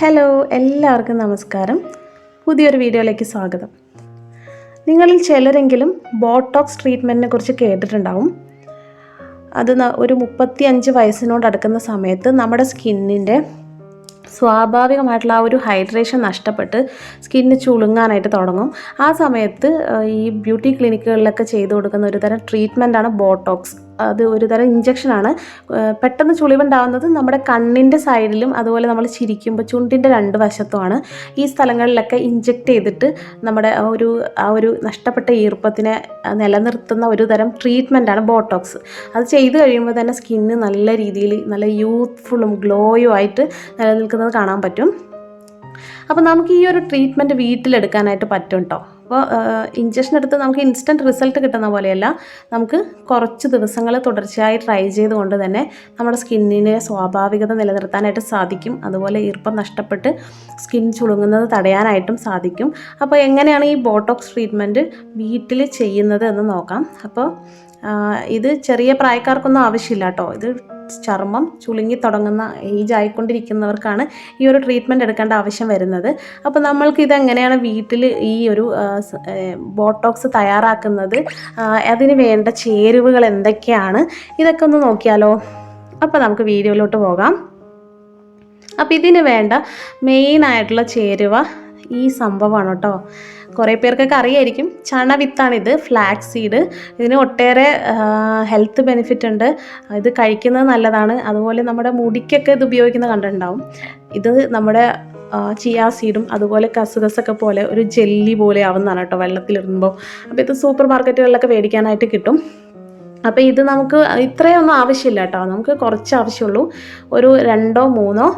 Hello എല്ലാവർക്കും നമസ്കാരം. പുതിയൊരു വീഡിയോയിലേക്ക് സ്വാഗതം. നിങ്ങളിൽ ചിലരെങ്കിലും ബോട്ടോക്സ് ട്രീറ്റ്മെന്റിനെ കുറിച്ച് കേട്ടിട്ടുണ്ടാവും. അത് ഒരു മുപ്പത്തി അഞ്ച് വയസ്സിനോട് അടുക്കുന്ന സമയത്ത് നമ്മുടെ സ്കിന്നിന്റെ സ്വാഭാവികമായിട്ടുള്ള ആ ഒരു ഹൈഡ്രേഷൻ നഷ്ടപ്പെട്ട് സ്കിന്ന് ചുളുങ്ങാനായിട്ട് തുടങ്ങും. ആ സമയത്ത് ഈ ബ്യൂട്ടി ക്ലിനിക്കുകളിലൊക്കെ ചെയ്തു കൊടുക്കുന്ന ഒരു തരം ട്രീറ്റ്മെന്റാണ് ബോട്ടോക്സ്. അത് ഒരുതരം ഇഞ്ചക്ഷനാണ്. പെട്ടെന്ന് ചുളിവുണ്ടാവുന്നത് നമ്മുടെ കണ്ണിന്റെ സൈഡിലും അതുപോലെ നമ്മൾ ചിരിക്കുമ്പോൾ ചുണ്ടിന്റെ രണ്ട് വശത്തുമാണ്. ഈ സ്ഥലങ്ങളിലൊക്കെ ഇഞ്ചക്ട് ചെയ്തിട്ട് നമ്മുടെ ആ ഒരു ആ ഒരു നഷ്ടപ്പെട്ട ഈർപ്പത്തിനെ നിലനിർത്തുന്ന ഒരു തരം ട്രീറ്റ്മെന്റാണ് ബോട്ടോക്സ്. അത് ചെയ്തു കഴിയുമ്പോൾ തന്നെ സ്കിന്ന് നല്ല രീതിയിൽ നല്ല യൂത്ത്ഫുള്ളും ഗ്ലോയും ആയിട്ട് നിലനിൽക്കുന്നത് കാണാൻ പറ്റും. അപ്പോൾ നമുക്ക് ഈ ഒരു ട്രീറ്റ്മെന്റ് വീട്ടിലെടുക്കാനായിട്ട് പറ്റും കേട്ടോ അപ്പോൾ ഇഞ്ചക്ഷൻ എടുത്ത് നമുക്ക് ഇൻസ്റ്റന്റ് റിസൾട്ട് കിട്ടുന്ന പോലെയല്ല. നമുക്ക് കുറച്ച് ദിവസങ്ങൾ തുടർച്ചയായി ട്രൈ ചെയ്തുകൊണ്ട് തന്നെ നമ്മുടെ സ്കിന്നിനെ സ്വാഭാവികത നിലനിർത്താനായിട്ട് സാധിക്കും. അതുപോലെ ഈർപ്പം നഷ്ടപ്പെട്ട് സ്കിൻ ചുളുങ്ങുന്നത് തടയാനായിട്ടും സാധിക്കും. അപ്പോൾ എങ്ങനെയാണ് ഈ ബോട്ടോക്സ് ട്രീറ്റ്മെന്റ് വീട്ടിൽ ചെയ്യുന്നത് എന്ന് നോക്കാം. അപ്പോൾ ഇത് ചെറിയ പ്രായക്കാർക്കൊന്നും ആവശ്യമില്ല കേട്ടോ. ഇത് ചർമ്മം ചുളുങ്ങി തുടങ്ങുന്ന ഏജ് ആയിക്കൊണ്ടിരിക്കുന്നവർക്കാണ് ഈ ഒരു ട്രീറ്റ്മെന്റ് എടുക്കേണ്ട ആവശ്യം വരുന്നത്. അപ്പോൾ നമ്മൾക്ക് ഇതെങ്ങനെയാണ് വീട്ടിൽ ഈ ഒരു ബോട്ടോക്സ് തയ്യാറാക്കുന്നത്? അതിന് വേണ്ട ചേരുവകൾ എന്തൊക്കെയാണ്? ഇതൊക്കെ ഒന്ന് നോക്കിയാലോ? അപ്പോൾ നമുക്ക് വീഡിയോയിലോട്ട് പോകാം. അപ്പോൾ ഇതിന് വേണ്ട മെയിൻ ആയിട്ടുള്ള ചേരുവ ഈ സംഭവമാണ് കേട്ടോ. കുറേ പേർക്കൊക്കെ അറിയായിരിക്കും. ചണവിത്താണിത് ഫ്ലാക്സ് സീഡ് ഇതിന് ഒട്ടേറെ ഹെൽത്ത് ബെനിഫിറ്റ് ഉണ്ട്. ഇത് കഴിക്കുന്നത് നല്ലതാണ്. അതുപോലെ നമ്മുടെ മുടിക്കൊക്കെ ഇത് ഉപയോഗിക്കുന്നത് കണ്ടിട്ടുണ്ടാവും. ഇത് നമ്മുടെ ചിയാ സീഡും അതുപോലെ കസുകസൊക്കെ പോലെ ഒരു ജെല്ലി പോലെ ആവുന്നതാണ് കേട്ടോ വെള്ളത്തിലിടുമ്പോൾ. അപ്പോൾ ഇത് സൂപ്പർ മാർക്കറ്റുകളിലൊക്കെ മേടിക്കാനായിട്ട് കിട്ടും. അപ്പോൾ ഇത് നമുക്ക് ഇത്രയൊന്നും ആവശ്യമില്ല കേട്ടോ. നമുക്ക് കുറച്ച് ആവശ്യമുള്ളൂ. ഒരു രണ്ടോ മൂന്നോ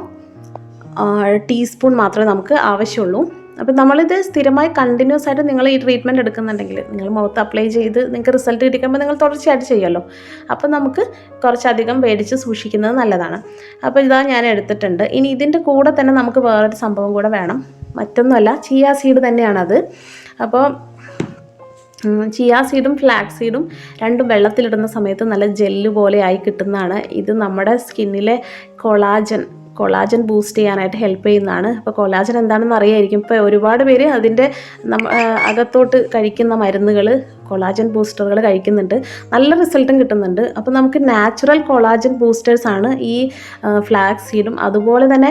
ടീസ്പൂൺ മാത്രമേ നമുക്ക് ആവശ്യമുള്ളൂ. അപ്പം നമ്മളിത് സ്ഥിരമായി കണ്ടിന്യൂസ് ആയിട്ട് നിങ്ങൾ ഈ ട്രീറ്റ്മെന്റ് എടുക്കുന്നുണ്ടെങ്കിൽ നിങ്ങൾ മുഖത്ത് അപ്ലൈ ചെയ്ത് നിങ്ങൾക്ക് റിസൾട്ട് കിട്ടിക്കുമ്പോൾ നിങ്ങൾ തുടർച്ചയായിട്ട് ചെയ്യുമല്ലോ. അപ്പം നമുക്ക് കുറച്ചധികം മേടിച്ച് സൂക്ഷിക്കുന്നത് നല്ലതാണ്. അപ്പോൾ ഇതാ ഞാൻ എടുത്തിട്ടുണ്ട്. ഇനി ഇതിന്റെ കൂടെ തന്നെ നമുക്ക് വേറൊരു സംഭവം കൂടെ വേണം. മറ്റൊന്നുമല്ല ചിയാ സീഡ് തന്നെയാണത്. അപ്പോൾ ചിയാ സീഡും ഫ്ലാക്സ് സീഡും രണ്ടും വെള്ളത്തിലിടുന്ന സമയത്ത് നല്ല ജെല്ല് പോലെ ആയി കിട്ടുന്നതാണ്. ഇത് നമ്മുടെ സ്കിന്നിലെ കൊളാജൻ കൊളാജൻ ബൂസ്റ്റ് ചെയ്യാനായിട്ട് ഹെൽപ്പ് ചെയ്യുന്നതാണ്. അപ്പോൾ കൊളാജൻ എന്താണെന്ന് അറിയായിരിക്കും. ഇപ്പോൾ ഒരുപാട് പേര് അതിന്റെ അകത്തോട്ട് കഴിക്കുന്ന മരുന്നുകൾ കൊളാജൻ ബൂസ്റ്ററുകൾ കഴിക്കുന്നുണ്ട്. നല്ല റിസൾട്ടും കിട്ടുന്നുണ്ട്. അപ്പോൾ നമുക്ക് നാച്ചുറൽ കൊളാജൻ ബൂസ്റ്റേഴ്സ് ആണ് ഈ ഫ്ലാക്സ് സീഡും. അതുപോലെ തന്നെ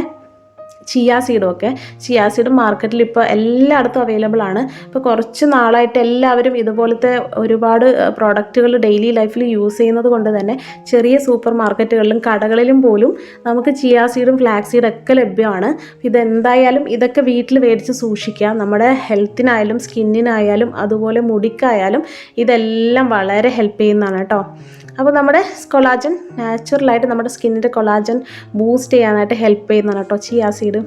ചിയാ സീഡും ഒക്കെ. ചിയാ സീഡും മാർക്കറ്റിൽ ഇപ്പോൾ എല്ലായിടത്തും അവൈലബിൾ ആണ്. ഇപ്പോൾ കുറച്ച് നാളായിട്ട് എല്ലാവരും ഇതുപോലത്തെ ഒരുപാട് പ്രോഡക്റ്റുകൾ ഡെയിലി ലൈഫിൽ യൂസ് ചെയ്യുന്നത് കൊണ്ട് തന്നെ ചെറിയ സൂപ്പർ മാർക്കറ്റുകളിലും കടകളിലും പോലും നമുക്ക് ചിയാ സീഡും ഫ്ലാക്സ് സീഡും ഒക്കെ ലഭ്യമാണ്. ഇതെന്തായാലും ഇതൊക്കെ വീട്ടിൽ മേടിച്ച് സൂക്ഷിക്കുക. നമ്മുടെ ഹെൽത്തിനായാലും സ്കിന്നിനായാലും അതുപോലെ മുടിക്കായാലും ഇതെല്ലാം വളരെ ഹെൽപ്പ് ചെയ്യുന്നതാണ് കേട്ടോ. അപ്പോൾ നമ്മുടെ കൊളാജൻ നാച്ചുറലായിട്ട് നമ്മുടെ സ്കിന്നിന്റെ കൊളാജൻ ബൂസ്റ്റ് ചെയ്യാനായിട്ട് ഹെൽപ്പ് ചെയ്യുന്നതാണ് കേട്ടോ ചിയാ സീഡ്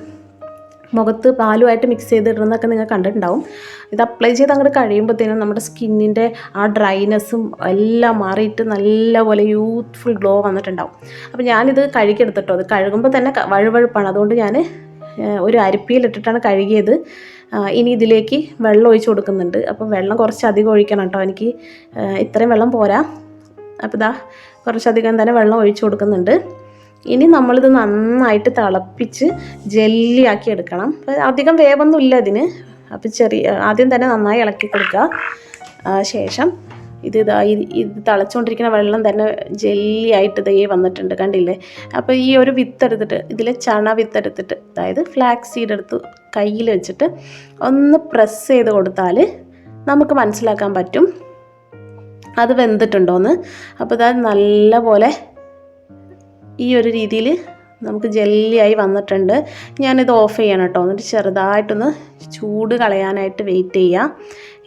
മുഖത്ത് പാലുമായിട്ട് മിക്സ് ചെയ്തിടുന്നതൊക്കെ നിങ്ങൾ കണ്ടിട്ടുണ്ടാവും. ഇത് അപ്ലൈ ചെയ്ത് അങ്ങോട്ട് കഴിയുമ്പോഴത്തേനും നമ്മുടെ സ്കിന്നിന്റെ ആ ഡ്രൈനെസ്സും എല്ലാം മാറിയിട്ട് നല്ലപോലെ യൂത്ത്ഫുൾ ഗ്ലോ വന്നിട്ടുണ്ടാവും. അപ്പോൾ ഞാനിത് കഴുകിയെടുത്തിട്ടോ. അത് കഴുകുമ്പോൾ തന്നെ വഴുവഴുപ്പാണ്. അതുകൊണ്ട് ഞാൻ ഒരു അരിപ്പിയിലിട്ടിട്ടാണ് കഴുകിയത്. ഇനി ഇതിലേക്ക് വെള്ളം ഒഴിച്ച് കൊടുക്കുന്നുണ്ട്. അപ്പോൾ വെള്ളം കുറച്ച് അധികം ഒഴിക്കണം കേട്ടോ. എനിക്ക് ഇത്രയും വെള്ളം പോരാ. അപ്പോൾ ഇതാ കുറച്ചധികം തന്നെ വെള്ളം ഒഴിച്ചു കൊടുക്കുന്നുണ്ട്. ഇനി നമ്മളിത് നന്നായിട്ട് തിളപ്പിച്ച് ജെല്ലിയാക്കി എടുക്കണം. അധികം വേവൊന്നും ഇല്ല ഇതിന്. അപ്പോൾ ചെറിയ ആദ്യം തന്നെ നന്നായി ഇളക്കി കൊടുക്കുക. ശേഷം ഇത് ഇതാ ഇത് ഇത് തിളച്ചുകൊണ്ടിരിക്കുന്ന വെള്ളം തന്നെ ജെല്ലിയായിട്ട് ഇതേ വന്നിട്ടുണ്ട് കണ്ടില്ലേ? അപ്പോൾ ഈ ഒരു വിത്തെടുത്തിട്ട് ഇതിലെ ചണ വിത്തെടുത്തിട്ട് അതായത് ഫ്ലാക്സ് സീഡ് എടുത്ത് കയ്യിൽ വെച്ചിട്ട് ഒന്ന് പ്രസ് ചെയ്ത് കൊടുത്താൽ നമുക്ക് മനസ്സിലാക്കാൻ പറ്റും. അത് വെന്തിട്ടുണ്ടോയെന്ന് അപ്പോൾ ഇതാ നല്ല പോലെ ഈ ഒരു രീതിയിൽ നമുക്ക് ജെല്ലിയായി വന്നിട്ടുണ്ട്. ഞാനിത് ഓഫ് ചെയ്യണം കേട്ടോ. എന്നിട്ട് ചെറുതായിട്ടൊന്ന് ചൂട് കളയാനായിട്ട് വെയിറ്റ് ചെയ്യാം.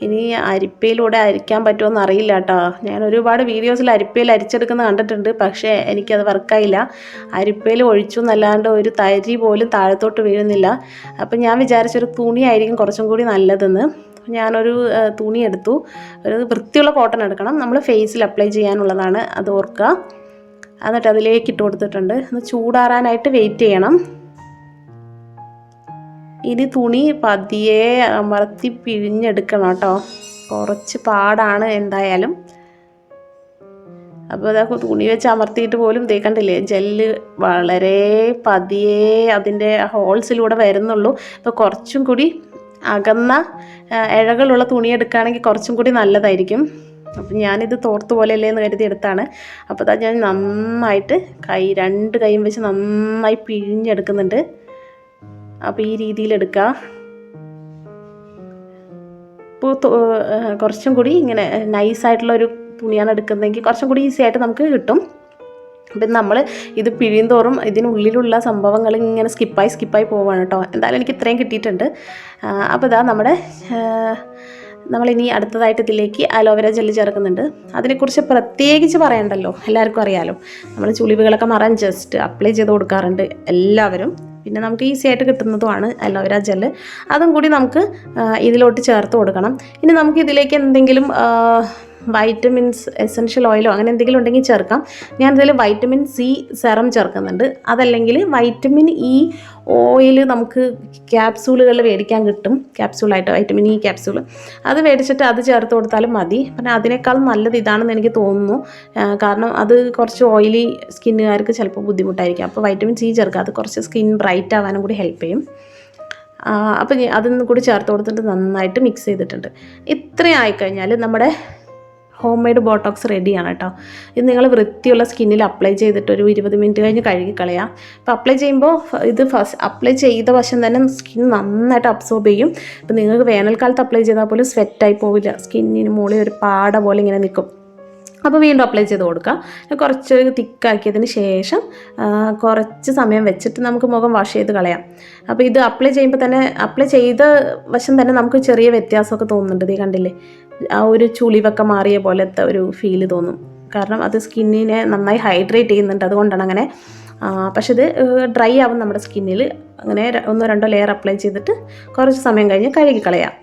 ഇനി അരിപ്പയിലൂടെ അരിക്കാൻ പറ്റുമോ അറിയില്ല കേട്ടോ. ഞാൻ ഒരുപാട് വീഡിയോസിൽ അരിപ്പയിൽ അരിച്ചെടുക്കുന്നത് കണ്ടിട്ടുണ്ട് പക്ഷേ എനിക്കത് വർക്കായില്ല അരിപ്പയിൽ ഒഴിച്ചു എന്നല്ലാണ്ട് ഒരു തരി പോലും താഴത്തോട്ട് വീഴുന്നില്ല. അപ്പം ഞാൻ വിചാരിച്ചൊരു തുണിയായിരിക്കും കുറച്ചും കൂടി നല്ലതെന്ന്. ഞാനൊരു തുണി എടുത്തു ഒരു വൃത്തിയുള്ള കോട്ടൺ എടുക്കണം. നമ്മൾ ഫേസിൽ അപ്ലൈ ചെയ്യാനുള്ളതാണ് അത് ഓർക്കുക. എന്നിട്ട് അതിലേക്ക് ഇട്ട് കൊടുത്തിട്ടുണ്ട്. അത് ചൂടാറാനായിട്ട് വെയിറ്റ് ചെയ്യണം. ഇനി തുണി പതിയെ അമർത്തി പിഴിഞ്ഞെടുക്കണം കേട്ടോ. കുറച്ച് പാടാണ് എന്തായാലും. അപ്പോൾ അതൊക്കെ തുണി വെച്ച് അമർത്തിയിട്ട് പോലും തേക്കണ്ടില്ലേ ജെല്ല് വളരെ പതിയെ അതിന്റെ ഹോൾസിലൂടെ വരുന്നുള്ളൂ. അപ്പോൾ കുറച്ചും കൂടി അകന്ന ഇഴകളുള്ള തുണി എടുക്കുകയാണെങ്കിൽ കുറച്ചും കൂടി നല്ലതായിരിക്കും. അപ്പം ഞാനിത് തോർത്ത് പോലെയല്ലേ എന്ന് കരുതി എടുത്താണ്. അപ്പോൾ ഞാൻ നന്നായിട്ട് കൈ രണ്ട് കൈയും വെച്ച് നന്നായി പിഴിഞ്ഞെടുക്കുന്നുണ്ട്. അപ്പോൾ ഈ രീതിയിൽ എടുക്കുക ഇപ്പോൾ കുറച്ചും കൂടി ഇങ്ങനെ നൈസായിട്ടുള്ള ഒരു തുണിയാണ് എടുക്കുന്നതെങ്കിൽ കുറച്ചും കൂടി ഈസി ആയിട്ട് നമുക്ക് കിട്ടും. അപ്പം നമ്മൾ ഇത് പിഴിയുന്തോറും ഇതിനുള്ളിലുള്ള സംഭവങ്ങൾ ഇങ്ങനെ സ്കിപ്പായി സ്കിപ്പായി പോവാണ് കേട്ടോ. എന്തായാലും എനിക്ക് ഇത്രയും കിട്ടിയിട്ടുണ്ട്. അപ്പോൾ ഇതാ നമ്മുടെ നമ്മളിനി അടുത്തതായിട്ട് ഇതിലേക്ക് അലോവേര ജെല്ല് ചേർക്കുന്നുണ്ട്. അതിനെക്കുറിച്ച് പ്രത്യേകിച്ച് പറയണ്ടല്ലോ. എല്ലാവർക്കും അറിയാലോ. നമ്മൾ ചുളിവുകളൊക്കെ മറാൻ ജസ്റ്റ് അപ്ലൈ ചെയ്ത് കൊടുക്കാറുണ്ട് എല്ലാവരും. പിന്നെ നമുക്ക് ഈസി ആയിട്ട് കിട്ടുന്നതുമാണ് അലോവേര ജെല്ല്. അതും കൂടി നമുക്ക് ഇതിലോട്ട് ചേർത്ത് കൊടുക്കണം. ഇനി നമുക്ക് ഇതിലേക്ക് എന്തെങ്കിലും വൈറ്റമിൻസ് എസെൻഷ്യൽ ഓയിലോ അങ്ങനെ എന്തെങ്കിലും ഉണ്ടെങ്കിൽ ചേർക്കാം. ഞാൻ ഇതിൽ വൈറ്റമിൻ സി സെറം ചേർക്കുന്നുണ്ട്. അതല്ലെങ്കിൽ വൈറ്റമിൻ ഇ ഓയിൽ നമുക്ക് ക്യാപ്സൂളുകളിൽ മേടിക്കാൻ കിട്ടും. ക്യാപ്സൂളായിട്ട് വൈറ്റമിൻ ഇ ക്യാപ്സൂൾ അത് മേടിച്ചിട്ട് അത് ചേർത്ത് കൊടുത്താലും മതി. പിന്നെ അതിനേക്കാൾ നല്ലത് ഇതാണെന്ന് എനിക്ക് തോന്നുന്നു. കാരണം അത് കുറച്ച് ഓയിലി സ്കിന്നുകാർക്ക് ചിലപ്പോൾ ബുദ്ധിമുട്ടായിരിക്കും. അപ്പോൾ വൈറ്റമിൻ സി ചേർക്കുക. അത് കുറച്ച് സ്കിൻ ബ്രൈറ്റ് ആവാനും കൂടി ഹെൽപ്പ് ചെയ്യും. അപ്പോൾ അതൊന്നും കൂടി ചേർത്ത് കൊടുത്തിട്ട് നന്നായിട്ട് മിക്സ് ചെയ്തിട്ടുണ്ട്. ഇത്രയും ആയിക്കഴിഞ്ഞാൽ നമ്മുടെ ഹോം മെയ്ഡ് ബോട്ടോക്സ് റെഡിയാണ് കേട്ടോ. ഇത് നിങ്ങൾ വൃത്തിയുള്ള സ്കിന്നിൽ അപ്ലൈ ചെയ്തിട്ട് ഒരു ഇരുപത് മിനിറ്റ് കഴിഞ്ഞ് കഴുകി കളയാം. അപ്പോൾ അപ്ലൈ ചെയ്യുമ്പോൾ ഇത് ഫസ്റ്റ് അപ്ലൈ ചെയ്ത വശം തന്നെ സ്കിൻ നന്നായിട്ട് അബ്സോർബ് ചെയ്യും. അപ്പോൾ നിങ്ങൾക്ക് വേനൽക്കാലത്ത് അപ്ലൈ ചെയ്താൽ പോലും സ്വെറ്റായി പോവില്ല. സ്കിന്നിന് മുകളിൽ ഒരു പാട പോലെ ഇങ്ങനെ നിൽക്കും അപ്പോൾ വീണ്ടും അപ്ലൈ ചെയ്ത് കൊടുക്കുക കുറച്ച് തിക്കാക്കിയതിന് ശേഷം കുറച്ച് സമയം വെച്ചിട്ട് നമുക്ക് മുഖം വാഷ് ചെയ്ത് കളയാം. അപ്പോൾ ഇത് അപ്ലൈ ചെയ്യുമ്പോൾ തന്നെ അപ്ലൈ ചെയ്ത വശം തന്നെ നമുക്ക് ചെറിയ വ്യത്യാസമൊക്കെ തോന്നുന്നുണ്ട്. ഇത് കണ്ടില്ലേ? ആ ഒരു ചുളിവൊക്കെ മാറിയ പോലത്തെ ഒരു ഫീൽ തോന്നും. കാരണം അത് സ്കിന്നിനെ നന്നായി ഹൈഡ്രേറ്റ് ചെയ്യുന്നുണ്ട്. അതുകൊണ്ടാണ് അങ്ങനെ പക്ഷെ ഇത് ഡ്രൈ ആവും നമ്മുടെ സ്കിന്നിൽ അങ്ങനെ ഒന്നോ രണ്ടോ ലെയർ അപ്ലൈ ചെയ്തിട്ട് കുറച്ച് സമയം കഴിഞ്ഞ് കഴുകി കളയാം.